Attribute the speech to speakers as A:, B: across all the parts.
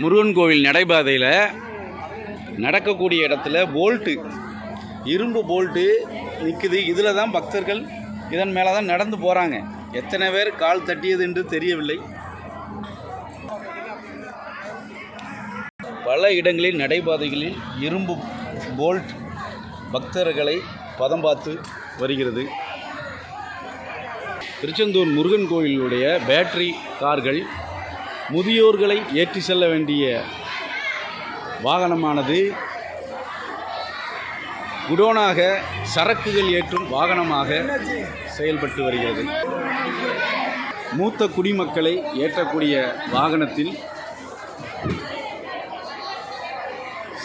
A: முருகன் கோவில் நடைபாதையில் நடக்கக்கூடிய இடத்துல போல்ட்டு இரும்பு போல்ட்டு நிற்குது இதில் தான் பக்தர்கள் இதன் மேலே தான் நடந்து போகிறாங்க எத்தனை பேர் கால் தட்டியது என்று தெரியவில்லை. பல இடங்களில் நடைபாதைகளில் இரும்பு போல்ட் பக்தர்களை பதம் பார்த்து வருகிறது. திருச்செந்தூர் முருகன் கோயிலுடைய பேட்டரி கார்கள் முதியோர்களை ஏற்றி செல்ல வேண்டிய வாகனமானது குடோனாக சரக்குகள் ஏற்றும் வாகனமாக செயல்பட்டு வருகிறது. மூத்த குடிமக்களை ஏற்றக்கூடிய வாகனத்தில்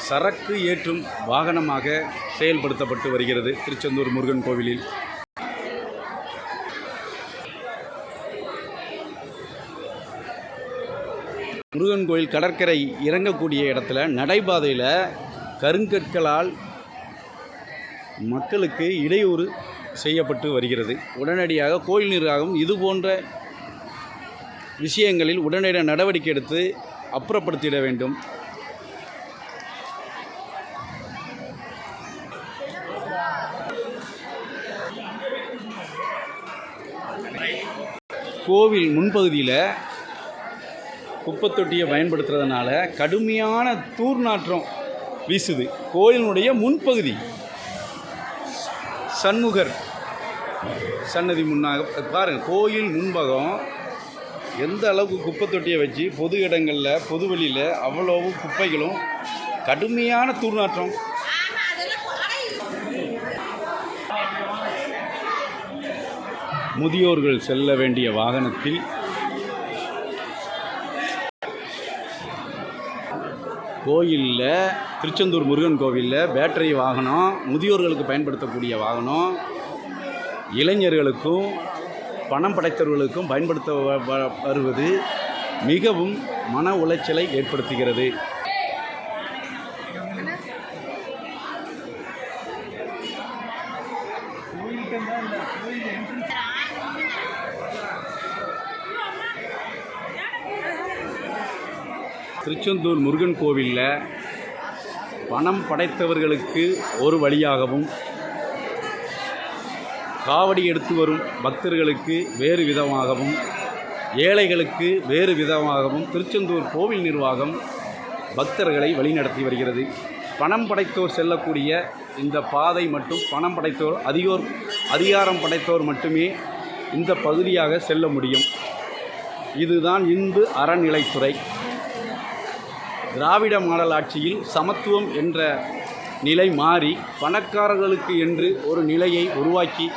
A: சரக்கு ஏற்றும் வாகனமாக செயல்படுத்தப்பட்டு வருகிறது. திருச்செந்தூர் முருகன் கோவிலில். முருகன் கோயில் கடற்கரை இறங்கக்கூடிய இடத்துல நடைபாதையில் கருங்கற்களால் மக்களுக்கு இடையூறு செய்யப்பட்டு வருகிறது. உடனடியாக கோயில் நிர்வாகம் இது போன்ற விஷயங்களில் உடனடி நடவடிக்கை எடுத்து அப்புறப்படுத்திட வேண்டும். கோவில் முன்பகுதியில் குப்பை தொட்டியை பயன்படுத்துறதுனால கடுமையான தூர்நாற்றம் வீசுது. கோயிலினுடைய முன்பகுதி சண்முகர் சன்னதி முன்னாக பாருங்கள் கோயில் முன்பகம் எந்த அளவுக்கு குப்பை தொட்டியை வச்சு பொது இடங்களில் பொது வெளியில் அவ்வளவு குப்பைகளும் கடுமையான தூர்நாற்றம். முதியோர்கள் செல்ல வேண்டிய வாகனத்தில் கோயிலில் திருச்செந்தூர் முருகன் கோவிலில் பேட்டரி வாகனம் முதியோர்களுக்கு பயன்படுத்தக்கூடிய வாகனம் இளைஞர்களுக்கும் பணம் படைத்தவர்களுக்கும் பயன்படுத்த வ- வருவது மிகவும் மன உளைச்சலை ஏற்படுத்துகிறது. திருச்செந்தூர் முருகன் கோவிலில் பணம் படைத்தவர்களுக்கு ஒரு வழியாகவும் காவடி எடுத்து வரும் பக்தர்களுக்கு வேறு விதமாகவும் ஏழைகளுக்கு வேறு விதமாகவும் திருச்செந்தூர் கோவில் நிர்வாகம் பக்தர்களை வழிநடத்தி வருகிறது. பணம் படைத்தோர் செல்லக்கூடிய இந்த பாதை மட்டும் பணம் படைத்தோர் அதிகோர் அதிகாரம் படைத்தோர் மட்டுமே இந்த பகுதியாக செல்ல முடியும். இதுதான் இந்து அறநிலைத்துறை. திராவிட மாடல் ஆட்சியில் சமத்துவம் என்ற நிலை மாறி பணக்காரர்களுக்கு என்று ஒரு நிலையை உருவாக்கி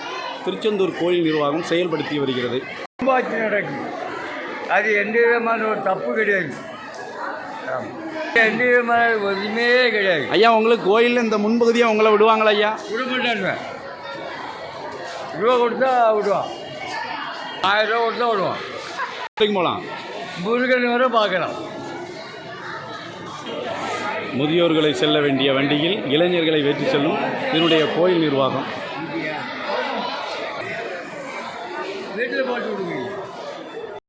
A: திருச்செந்தூர் கோயில் நிர்வாகம் செயல்படுத்தி வருகிறது.
B: பாக்கி நடக்கும் அது எந்த விதமான ஒரு தப்பு கிடையாது. எந்த விதமான ஒதுமே கிடையாது.
A: ஐயா உங்களுக்கு கோயிலில் இந்த முன்பகுதியை உங்களை விடுவாங்களா ஐயா?
B: விட ரூபா கொடுத்தா விடுவான். ஆயிரம் ரூபா கொடுத்தா விடுவான்.
A: போகலாம்.
B: முருகன் வரை பார்க்கலாம்.
A: முதியோர்களை செல்ல வேண்டிய வண்டியில் இளைஞர்களை வெற்றி செல்லும் இதனுடைய கோயில் நிர்வாகம்.
B: வீட்டில் போட்டு